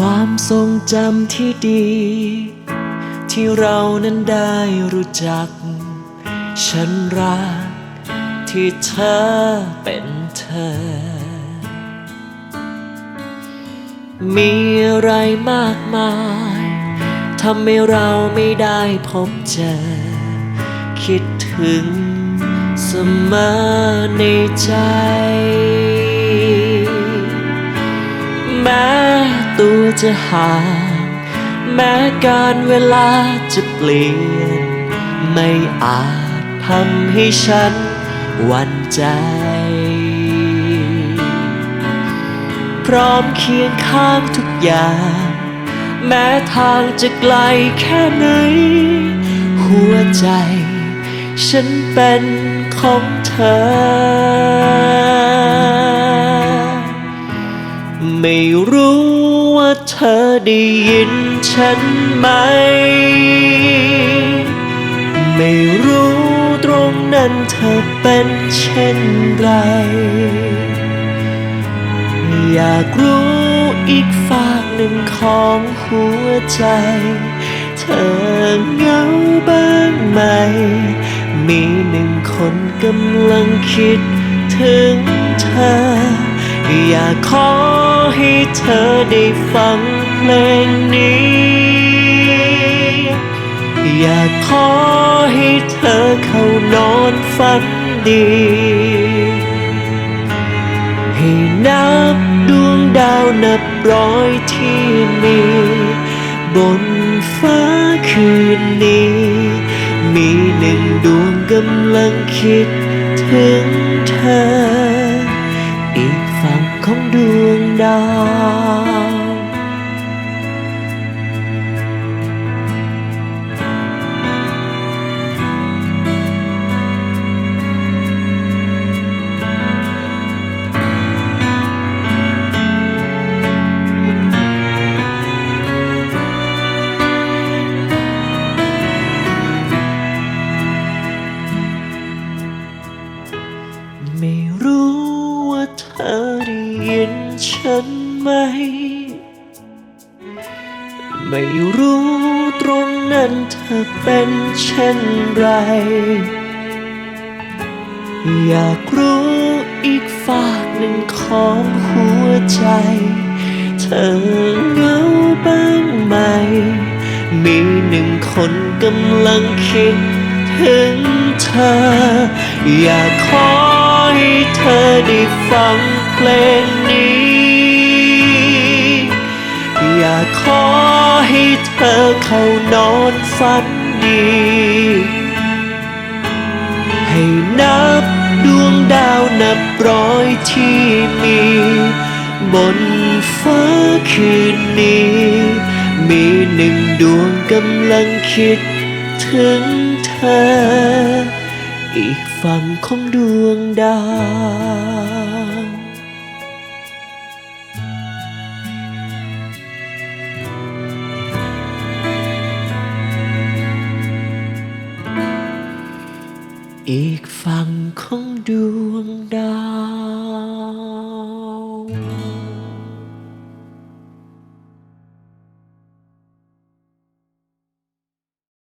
ความทรงจำที่ดี ที่เรานั้นได้รู้จัก ฉันรักที่เธอเป็นเธอ มีอะไรมากมายทำให้เราไม่ได้พบเจอ คิดถึงเสมอในใจแม้ ตัวจะห่างแม้การเวลาจะเปลี่ยน ไม่อาจทำให้ฉันหวั่นใจ พร้อมเคียงข้างทุกอย่าง แม้ทางจะไกลแค่ไหน หัวใจ ฉันเป็นของเธอ ไม่รู้ ว่าเธอได้ยินฉันไหม ไม่รู้ตรงนั้นเธอเป็นเช่นไร อยากรู้อีกฝากหนึ่งของหัวใจ เธอเหงาบ้างไหม มีหนึ่งคนกำลังคิดถึงเธอ อยากขอให้เธอได้ฟังเพลงนี้ อยากขอให้เธอเข้านอนฝันดี ให้นับดวงดาวนับร้อยที่มี บนฟ้าคืนนี้ มีหนึ่งดวงกำลังคิดถึงเธอ ดาว ไม่รู้ว่าเธอ ฉันไหม ไม่รู้ตรงนั้นเธอเป็นเช่นไร อยากรู้อีกฝากหนึ่งของหัวใจ เธอเหงาบ้างไหม มีหนึ่งคนกำลังคิดถึงเธอ อยากขอให้เธอได้ฟังเพลงนี้ ขอให้เธอเข้านอนฝันดี ให้นับดวงดาวนับร้อยที่มี บนฟ้าคืนนี้ มีหนึ่งดวงกำลังคิดถึงเธอ อีกฝั่งของดวงดาว อีกฝั่งของดวงดาว